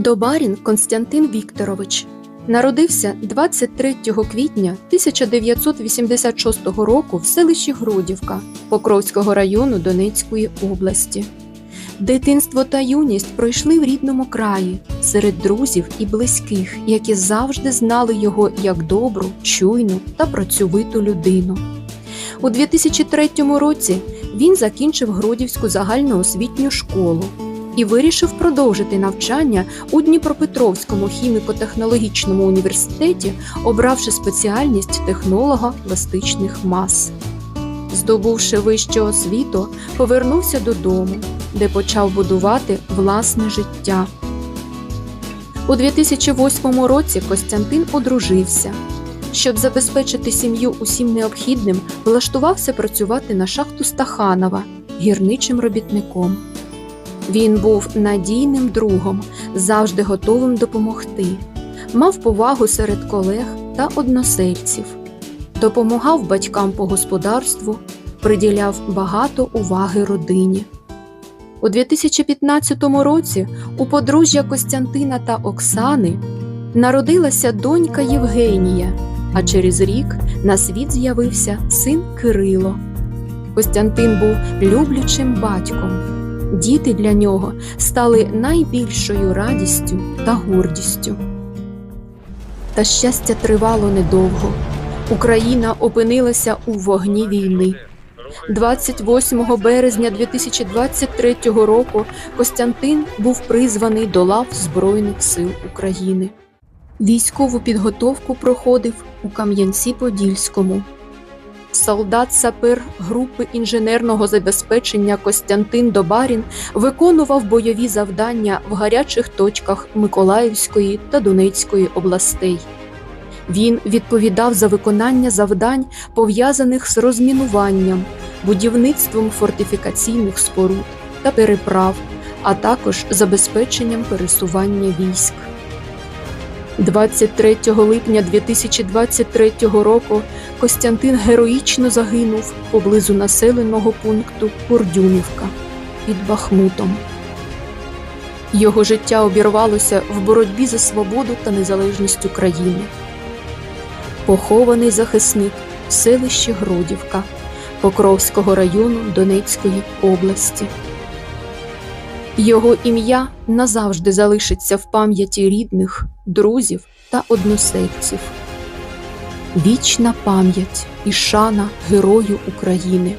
Добарін Константин Вікторович народився 23 квітня 1986 року в селищі Грудівка Покровського району Донецької області. Дитинство та юність пройшли в рідному краї серед друзів і близьких, які завжди знали його як добру, чуйну та працьовиту людину. У 2003 році він закінчив Грудівську загальноосвітню школу і вирішив продовжити навчання у Дніпропетровському хіміко-технологічному університеті, обравши спеціальність технолога пластичних мас. Здобувши вищу освіту, повернувся додому, де почав будувати власне життя. У 2008 році Костянтин одружився. Щоб забезпечити сім'ю усім необхідним, влаштувався працювати на шахту Стаханова гірничим робітником. Він був надійним другом, завжди готовим допомогти, мав повагу серед колег та односельців, допомагав батькам по господарству, приділяв багато уваги родині. У 2015 році у подружжя Костянтина та Оксани народилася донька Євгенія, а через рік на світ з'явився син Кирило. Костянтин був люблячим батьком. Діти для нього стали найбільшою радістю та гордістю. Та щастя тривало недовго. Україна опинилася у вогні війни. 28 березня 2023 року Костянтин був призваний до лав Збройних сил України. Військову підготовку проходив у Кам'янці-Подільському. Солдат-сапер групи інженерного забезпечення Костянтин Добарін виконував бойові завдання в гарячих точках Миколаївської та Донецької областей. Він відповідав за виконання завдань, пов'язаних з розмінуванням, будівництвом фортифікаційних споруд та переправ, а також забезпеченням пересування військ. 23 липня 2023 року Костянтин героїчно загинув поблизу населеного пункту Курдюмівка під Бахмутом. Його життя обірвалося в боротьбі за свободу та незалежність України. Похований захисник в селищі Гродівка Покровського району Донецької області. Його ім'я назавжди залишиться в пам'яті рідних, друзів та односельців. Вічна пам'ять і шана Герою України.